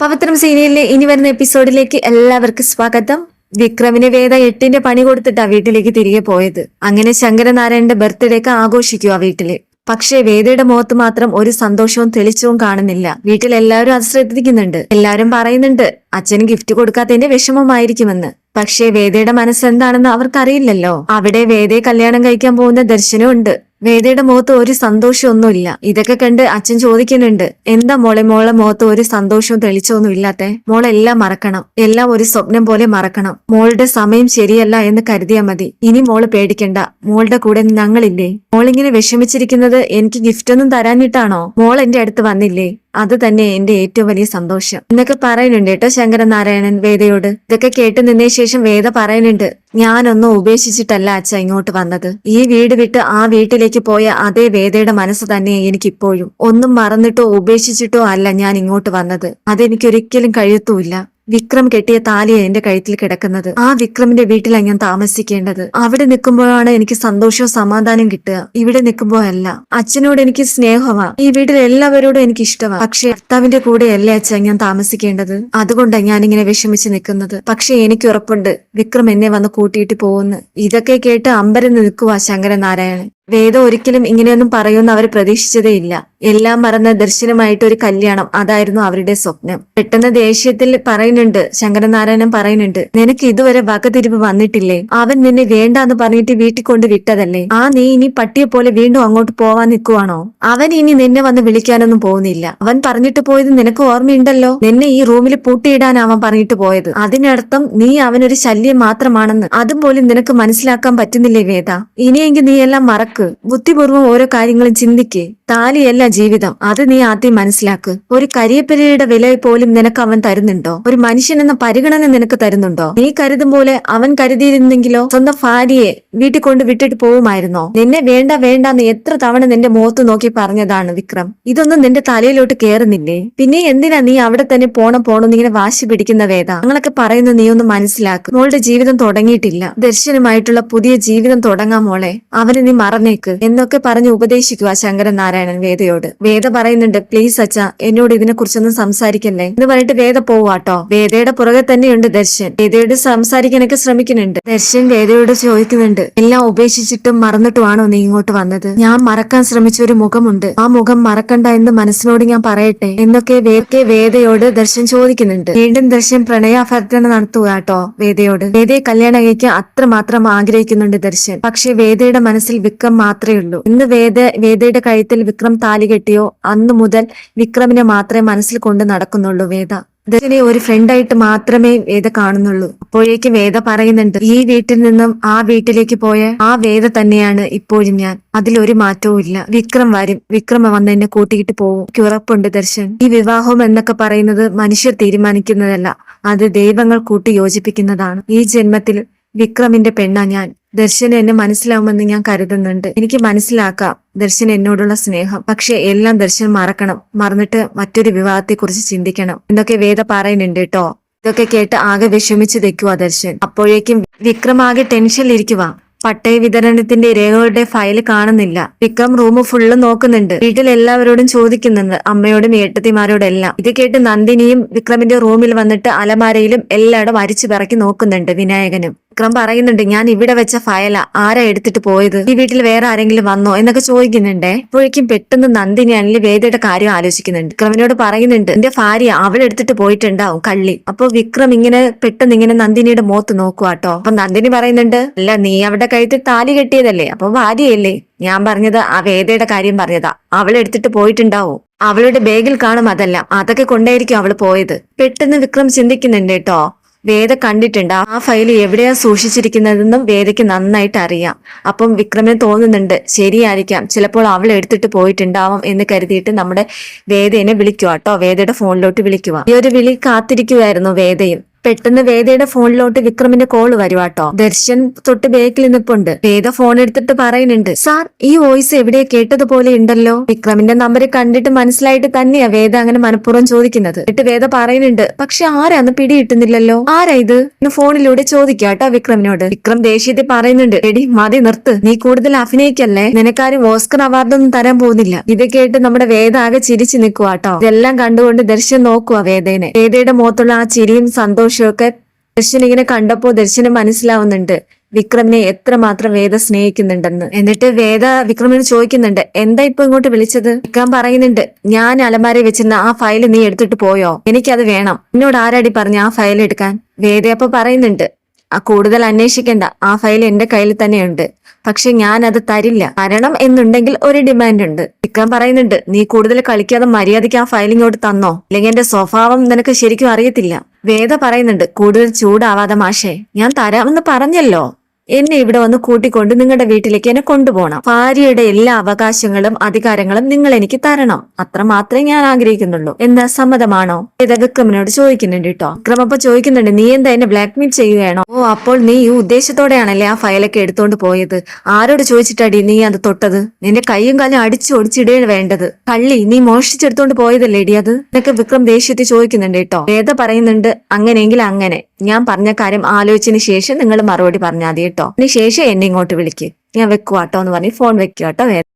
പവിത്രം സീരിയലിലെ ഇനി വരുന്ന എപ്പിസോഡിലേക്ക് എല്ലാവർക്കും സ്വാഗതം. വിക്രമിന് വേദ എട്ടിന്റെ പണി കൊടുത്തിട്ടാ വീട്ടിലേക്ക് തിരികെ പോയത്. അങ്ങനെ ശങ്കരനാരായണന്റെ ബർത്ത്ഡേക്ക് ആഘോഷിക്കുക വീട്ടിൽ. പക്ഷേ വേദയുടെ മുഖത്ത് മാത്രം ഒരു സന്തോഷവും തെളിച്ചവും കാണുന്നില്ല. വീട്ടിൽ എല്ലാവരും അത് ശ്രദ്ധിക്കുന്നുണ്ട് എല്ലാവരും പറയുന്നുണ്ട് അച്ഛന് ഗിഫ്റ്റ് കൊടുക്കാത്തതിന്റെ വിഷമമായിരിക്കുമെന്ന്. പക്ഷേ വേദയുടെ മനസ്സെന്താണെന്ന് അവർക്കറിയില്ലല്ലോ. അവിടെ വേദയെ കല്യാണം കഴിക്കാൻ പോകുന്ന ദർശനമുണ്ട് വേദയുടെ മുഖത്ത് ഒരു സന്തോഷമൊന്നുമില്ല. ഇതൊക്കെ കണ്ട് അച്ഛൻ ചോദിക്കുന്നുണ്ട് എന്താ മോളെ? മോളെ മുഖത്ത് ഒരു സന്തോഷവും തെളിച്ചൊന്നും ഇല്ലാത്തെ? മോളെല്ലാം മറക്കണം. എല്ലാം ഒരു സ്വപ്നം പോലെ മറക്കണം. മോളുടെ സമയം ശരിയല്ല എന്ന് കരുതിയാ മതി. ഇനി മോൾ പേടിക്കണ്ട. മോളുടെ കൂടെ ഞങ്ങളില്ലേ? മോളിങ്ങനെ വിഷമിച്ചിരിക്കുന്നത് എനിക്ക് ഗിഫ്റ്റ് ഒന്നും തരാനിട്ടാണോ മോൾ എന്റെ അടുത്ത് വന്നില്ലേ? അത് തന്നെ എന്റെ ഏറ്റവും വലിയ സന്തോഷം. എന്നൊക്കെ പറയുന്നുണ്ട് കേട്ടോ ശങ്കരനാരായണൻ വേദയോട്. ഇതൊക്കെ കേട്ട് നിന്നേ ശേഷം വേദ പറയുന്നുണ്ട് ഞാനൊന്നും ഉപേക്ഷിച്ചിട്ടല്ല അച്ഛ ഇങ്ങോട്ട് വന്നത്. ഈ വീട് വിട്ട് ആ വീട്ടിലേക്ക് പോയ അതേ വേദയുടെ മനസ്സ് തന്നെ എനിക്കിപ്പോഴും. ഒന്നും മറന്നിട്ടോ ഉപേക്ഷിച്ചിട്ടോ അല്ല ഞാൻ ഇങ്ങോട്ട് വന്നത്. അതെനിക്കൊരിക്കലും കഴിയത്തുമില്ല. വിക്രം കെട്ടിയ താലിയ എന്റെ കഴുത്തിൽ കിടക്കുന്നത്. ആ വിക്രമിന്റെ വീട്ടിലാണ് ഞാൻ താമസിക്കേണ്ടത്. അവിടെ നിൽക്കുമ്പോഴാണ് എനിക്ക് സന്തോഷവും സമാധാനം കിട്ടുക. ഇവിടെ നിൽക്കുമ്പോ അല്ല അച്ഛനോട് എനിക്ക് സ്നേഹമാ. ഈ വീട്ടിൽ എല്ലാവരോടും എനിക്ക് ഇഷ്ടമാണ് പക്ഷെ ഭർത്താവിന്റെ കൂടെ അല്ലേ അച്ഛൻ ഞാൻ താമസിക്കേണ്ടത്? അതുകൊണ്ടാണ് ഞാൻ ഇങ്ങനെ വിഷമിച്ച് നിൽക്കുന്നത്. പക്ഷെ എനിക്ക് ഉറപ്പുണ്ട്. വിക്രം എന്നെ വന്ന് കൂട്ടിയിട്ട് പോകുന്നു. ഇതൊക്കെ കേട്ട് അമ്പരന്ന് നിൽക്കുവാ ശങ്കരനാരായണൻ വേദ ഒരിക്കലും ഇങ്ങനെയൊന്നും പറയുമെന്ന് അവർ പ്രതീക്ഷിച്ചതേയില്ല എല്ലാം മറന്ന ദർശനമായിട്ട് ഒരു കല്യാണം അതായിരുന്നു അവരുടെ സ്വപ്നം. പെട്ടെന്ന് ദേഷ്യത്തിൽ പറയുന്നുണ്ട് ശങ്കരനാരായണൻ പറയുന്നുണ്ട് നിനക്ക് ഇതുവരെ വകതിരിവ് വന്നിട്ടില്ലേ? അവൻ നിന്നെ വേണ്ടാന്ന് പറഞ്ഞിട്ട് വീട്ടിൽ കൊണ്ട് വിട്ടതല്ലേ? ആ നീ ഇനി പട്ടിയെ പോലെ വീണ്ടും അങ്ങോട്ട് പോവാൻ നിൽക്കുവാണോ? അവൻ ഇനി നിന്നെ വന്ന് വിളിക്കാനൊന്നും പോകുന്നില്ല. അവൻ പറഞ്ഞിട്ട് പോയത് നിനക്ക് ഓർമ്മയുണ്ടല്ലോ? നിന്നെ ഈ റൂമിൽ പൂട്ടിയിടാൻ അവൻ പറഞ്ഞിട്ട് പോയത്. അതിനർത്ഥം നീ അവനൊരു ശല്യം മാത്രമാണെന്ന്. അതും പോലും നിനക്ക് മനസ്സിലാക്കാൻ പറ്റുന്നില്ലേ വേദ? ഇനിയെങ്കിൽ നീ എല്ലാം മറക്ക്. ബുദ്ധിപൂർവം ഓരോ കാര്യങ്ങളും ചിന്തിക്ക്. താലിയല്ല ജീവിതം. അത് നീ ആദ്യം മനസ്സിലാക്ക്. ഒരു കരിയപ്പിലയുടെ വില പോലും നിനക്ക് അവൻ തരുന്നുണ്ടോ? ഒരു മനുഷ്യൻ എന്ന പരിഗണന നിനക്ക് തരുന്നുണ്ടോ? നീ കരുതും പോലെ അവൻ കരുതിയിരുന്നെങ്കിലോ? സ്വന്തം ഭാര്യയെ വീട്ടിൽ കൊണ്ട് വിട്ടിട്ട് പോവുമായിരുന്നോ? നിന്നെ വേണ്ട വേണ്ട എന്ന് എത്ര തവണ നിന്റെ മുഖത്ത് നോക്കി പറഞ്ഞതാണ് വിക്രം. ഇതൊന്നും നിന്റെ തലയിലോട്ട് കേറുന്നില്ലേ? പിന്നെ എന്തിനാ നീ അവിടെ തന്നെ പോണം പോണം ഇങ്ങനെ വാശി പിടിക്കുന്ന വേദ? ഞങ്ങളൊക്കെ പറയുന്നത് നീ ഒന്ന് മനസ്സിലാക്കും. മോളുടെ ജീവിതം തുടങ്ങിയിട്ടില്ല. ദർശനമായിട്ടുള്ള പുതിയ ജീവിതം തുടങ്ങാൻ മോളെ. അവനെ നീ മറന്നേക്ക് എന്നൊക്കെ പറഞ്ഞ് ഉപദേശിക്കുക ശങ്കരൻ നാരായണൻ വേദയോട്. വേദ പറയുന്നുണ്ട് പ്ലീസ് അച്ഛ എന്നോട് ഇതിനെ കുറിച്ചൊന്നും സംസാരിക്കല്ലേ? എന്ന് പറഞ്ഞിട്ട് വേദ പോവാട്ടോ. വേദയുടെ പുറകെ തന്നെയുണ്ട് ദർശൻ. വേദയോട് സംസാരിക്കാനൊക്കെ ശ്രമിക്കുന്നുണ്ട്. ദർശൻ വേദയോട് ചോദിക്കുന്നുണ്ട് എല്ലാം ഉപേക്ഷിച്ചിട്ടും മറന്നിട്ടുമാണോ നീ ഇങ്ങോട്ട് വന്നത്? ഞാൻ മറക്കാൻ ശ്രമിച്ച ഒരു മുഖമുണ്ട്. ആ മുഖം മറക്കണ്ട എന്ന് മനസ്സിനോട് ഞാൻ പറയട്ടെ? എന്നൊക്കെ വേദക്കെ വേദയോട് ദർശൻ ചോദിക്കുന്നുണ്ട്. വീണ്ടും ദർശൻ പ്രണയാഭ്യർത്ഥന നടത്തുക കേട്ടോ വേദയോട്. വേദയെ കല്യാണം കഴിക്കാൻ അത്രമാത്രം ആഗ്രഹിക്കുന്നുണ്ട് ദർശൻ. പക്ഷെ വേദയുടെ മനസ്സിൽ വിക്രം മാത്രമേ ഉള്ളൂ. ഇന്ന് വേദ വേദയുടെ കഴുത്തിൽ വിക്രം താലി കെട്ടിയോ അന്നു മുതൽ വിക്രമിനെ മാത്രമേ മനസ്സിൽ കൊണ്ട് നടക്കുന്നുള്ളൂ വേദ. ദർശനെ ഒരു ഫ്രണ്ടായിട്ട് മാത്രമേ വേദ കാണുന്നുള്ളൂ. അപ്പോഴേക്ക് വേദ പറയുന്നുണ്ട് ഈ വീട്ടിൽ നിന്നും ആ വീട്ടിലേക്ക് പോയ ആ വേദ തന്നെയാണ് ഇപ്പോഴും ഞാൻ. അതിലൊരു മാറ്റവും ഇല്ല. വിക്രം വരും. വിക്രമ വന്ന് എന്നെ കൂട്ടിയിട്ട് പോവും. എനിക്ക് ഉറപ്പുണ്ട് ദർശൻ. ഈ വിവാഹം എന്നൊക്കെ പറയുന്നത് മനുഷ്യർ തീരുമാനിക്കുന്നതല്ല. അത് ദൈവങ്ങൾ കൂട്ടി യോജിപ്പിക്കുന്നതാണ്. ഈ ജന്മത്തിൽ വിക്രമിന്റെ പെണ്ണാ ഞാൻ. ദർശൻ എന്നെ മനസ്സിലാവുമെന്ന് ഞാൻ കരുതുന്നുണ്ട്. എനിക്ക് മനസ്സിലാക്കാം ദർശൻ എന്നോടുള്ള സ്നേഹം. പക്ഷെ എല്ലാം ദർശൻ മറക്കണം. മറന്നിട്ട് മറ്റൊരു വിവാഹത്തെക്കുറിച്ച് ചിന്തിക്കണം. എന്നൊക്കെ വേദ പറയുന്നുണ്ട് കേട്ടോ ഇതൊക്കെ കേട്ട് ആകെ വിഷമിച്ച് തെക്കുവാ ദർശൻ. അപ്പോഴേക്കും വിക്രം ആകെ ടെൻഷനിലിരിക്കുക പട്ടയ വിതരണത്തിന്റെ രേഖകളുടെ ഫയൽ കാണുന്നില്ല. വിക്രം റൂം ഫുള്ള് നോക്കുന്നുണ്ട്. വീട്ടിൽ എല്ലാവരോടും ചോദിക്കുന്നുണ്ട്. അമ്മയോടും ഏട്ടത്തിമാരോടും എല്ലാം ഇത് കേട്ട് നന്ദിനിയും വിക്രമിന്റെ റൂമിൽ വന്നിട്ട് അലമാരയിലും എല്ലായിടും അരിച്ചു പിറക്കി നോക്കുന്നുണ്ട് വിനായകനും. വിക്രം പറയുന്നുണ്ട് ഞാൻ ഇവിടെ വെച്ച ഫയല. ആരാ എടുത്തിട്ട് പോയത്? ഈ വീട്ടിൽ വേറെ ആരെങ്കിലും വന്നോ? എന്നൊക്കെ ചോദിക്കുന്നുണ്ടേ. അപ്പോഴേക്കും പെട്ടെന്ന് നന്ദിനി അല്ലെങ്കിൽ വേദയുടെ കാര്യം ആലോചിക്കുന്നുണ്ട്. വിക്രമിനോട് പറയുന്നുണ്ട് എന്റെ ഭാര്യ അവൾ എടുത്തിട്ട് പോയിട്ടുണ്ടാവും കള്ളി. അപ്പൊ വിക്രം ഇങ്ങനെ പെട്ടെന്ന് ഇങ്ങനെ നന്ദിനിയുടെ മുഖത്ത് നോക്കുവാട്ടോ അപ്പൊ നന്ദിനി പറയുന്നുണ്ട് അല്ല നീ അവിടെ കഴുത്തിൽ താലി കെട്ടിയതല്ലേ? അപ്പൊ ഭാര്യയല്ലേ? ഞാൻ പറഞ്ഞത് ആ വേദയുടെ കാര്യം പറഞ്ഞതാ. അവളെടുത്തിട്ട് പോയിട്ടുണ്ടാവും. അവളുടെ ബാഗിൽ കാണും അതെല്ലാം. അതൊക്കെ കൊണ്ടായിരിക്കും അവൾ പോയത്. പെട്ടെന്ന് വിക്രം ചിന്തിക്കുന്നുണ്ട് കേട്ടോ വേദ കണ്ടിട്ടുണ്ട്. ആ ഫയൽ എവിടെയാ സൂക്ഷിച്ചിരിക്കുന്നതെന്നും വേദയ്ക്ക് നന്നായിട്ട് അറിയാം. അപ്പം വിക്രമിന് തോന്നുന്നുണ്ട് ശരിയായിരിക്കാം. ചിലപ്പോൾ അവൾ എടുത്തിട്ട് പോയിട്ടുണ്ടാവാം എന്ന് കരുതിയിട്ട് നമ്മുടെ വേദേനെ വിളിക്കുക കേട്ടോ വേദയുടെ ഫോണിലോട്ട് വിളിക്കുക ഈ ഒരു വിളി കാത്തിരിക്കുകയായിരുന്നു വേദയും. പെട്ടെന്ന് വേദയുടെ ഫോണിലോട്ട് വിക്രമിന്റെ കോൾ വരുവാട്ടോ ദർശൻ തൊട്ട് ബേക്കിൽ നിൽപ്പുണ്ട് വേദ ഫോൺ എടുത്തിട്ട് പറയുന്നുണ്ട് സാർ ഈ വോയിസ് എവിടെ കേട്ടതുപോലെ ഉണ്ടല്ലോ? വിക്രമിന്റെ നമ്പർ കണ്ടിട്ട് മനസ്സിലായിട്ട് തന്നെയാ വേദ അങ്ങനെ മനഃപൂർവം ചോദിക്കുന്നത്. എന്നിട്ട് വേദ പറയുന്നുണ്ട് പക്ഷെ ആരാന്ന് പിടികിട്ടുന്നില്ലല്ലോ? ആരാ ഇത്? ഫോണിലൂടെ ചോദിക്കാട്ടോ വിക്രമിനോട്. വിക്രം ദേഷ്യത്തിൽ പറയുന്നുണ്ട് എടി മതി നിർത്ത്. നീ കൂടുതൽ അഭിനയിക്കല്ലേ? നിനക്കാരും ഓസ്കർ അവാർഡൊന്നും തരാൻ പോകുന്നില്ല. ഇത് കേട്ട് നമ്മുടെ വേദ ആകെ ചിരിച്ചു നിൽക്കുവാട്ടോ ഇതെല്ലാം കണ്ടുകൊണ്ട് ദർശൻ നോക്കുവാ വേദേനെ. വേദയുടെ മുഖത്തുള്ള ആ ചിരിയും സന്തോഷവും ഒക്കെ ദർശൻ ഇങ്ങനെ കണ്ടപ്പോ ദർശന് മനസ്സിലാവുന്നുണ്ട്. വിക്രമിനെ എത്രമാത്രം വേദ സ്നേഹിക്കുന്നുണ്ടെന്ന്. എന്നിട്ട് വേദ വിക്രമിന് ചോദിക്കുന്നുണ്ട് എന്താ ഇപ്പൊ ഇങ്ങോട്ട് വിളിച്ചത്? വിക്രം പറയുന്നുണ്ട് ഞാൻ അലമാരി വെച്ചിരുന്ന ആ ഫയൽ നീ എടുത്തിട്ട് പോയോ? എനിക്കത് വേണം. എന്നോട് ആരാടി പറഞ്ഞു ആ ഫയൽ എടുക്കാൻ? വേദ അപ്പൊ പറയുന്നുണ്ട് ആ കൂടുതൽ അന്വേഷിക്കേണ്ട. ആ ഫയൽ എന്റെ കയ്യിൽ തന്നെയുണ്ട്. പക്ഷെ ഞാൻ അത് തരില്ല. കാരണം എന്നുണ്ടെങ്കിൽ ഒരു ഡിമാൻഡ് ഉണ്ട്. വിക്രം പറയുന്നുണ്ട്. നീ കൂടുതൽ കളിക്കാതെ മര്യാദയ്ക്ക് ആ ഫയൽ ഇങ്ങോട്ട് തന്നോ? അല്ലെങ്കിൽ എന്റെ സ്വഭാവം നിനക്ക് ശരിക്കും അറിയത്തില്ല. വേദ പറയുന്നുണ്ട് കൂടുതൽ ചൂടാവാതെ മാഷേ ഞാൻ തരാമെന്ന് പറഞ്ഞല്ലോ. എന്നെ ഇവിടെ വന്ന് കൂട്ടിക്കൊണ്ട് നിങ്ങളുടെ വീട്ടിലേക്ക് എന്നെ കൊണ്ടുപോകണം. ഭാര്യയുടെ എല്ലാ അവകാശങ്ങളും അധികാരങ്ങളും നിങ്ങൾ എനിക്ക് തരണം. അത്ര മാത്രമേ ഞാൻ ആഗ്രഹിക്കുന്നുള്ളൂ. എന്താ സമ്മതമാണോ? ഇത് വിക്രമിനോട് ചോദിക്കുന്നുണ്ട് കേട്ടോ വിക്രം അപ്പൊ ചോദിക്കുന്നുണ്ട് നീ എന്താ എന്നെ ബ്ലാക്ക്മെയിൽ ചെയ്യുകയാണോ? ഓ അപ്പോൾ നീ ഈ ഉദ്ദേശത്തോടെയാണല്ലേ ആ ഫയലൊക്കെ എടുത്തോണ്ട് പോയത്? ആരോട് ചോദിച്ചിട്ടാടി നീ അത് തൊട്ടത്? നിന്റെ കൈയും കാലും അടിച്ചു ഒടിച്ചിടുകയാണ് വേണ്ടത്. കള്ളി നീ മോഷ്ടിച്ചെടുത്തോണ്ട് പോയതല്ലേടി അത്? എന്നൊക്കെ വിക്രം ദേഷ്യത്തിൽ ചോദിക്കുന്നുണ്ട് കേട്ടോ വേദ പറയുന്നുണ്ട് അങ്ങനെയെങ്കിൽ അങ്ങനെ. ഞാൻ പറഞ്ഞ കാര്യം ആലോചിച്ചതിന് ശേഷം നിങ്ങൾ മറുപടി പറഞ്ഞാൽ മതി കേട്ടോ. അതിന് ശേഷം എന്നെ ഇങ്ങോട്ട് വിളിക്ക്. ഞാൻ വെക്കുവാട്ടോ എന്ന് പറഞ്ഞ് ഫോൺ വെക്കുക വേദ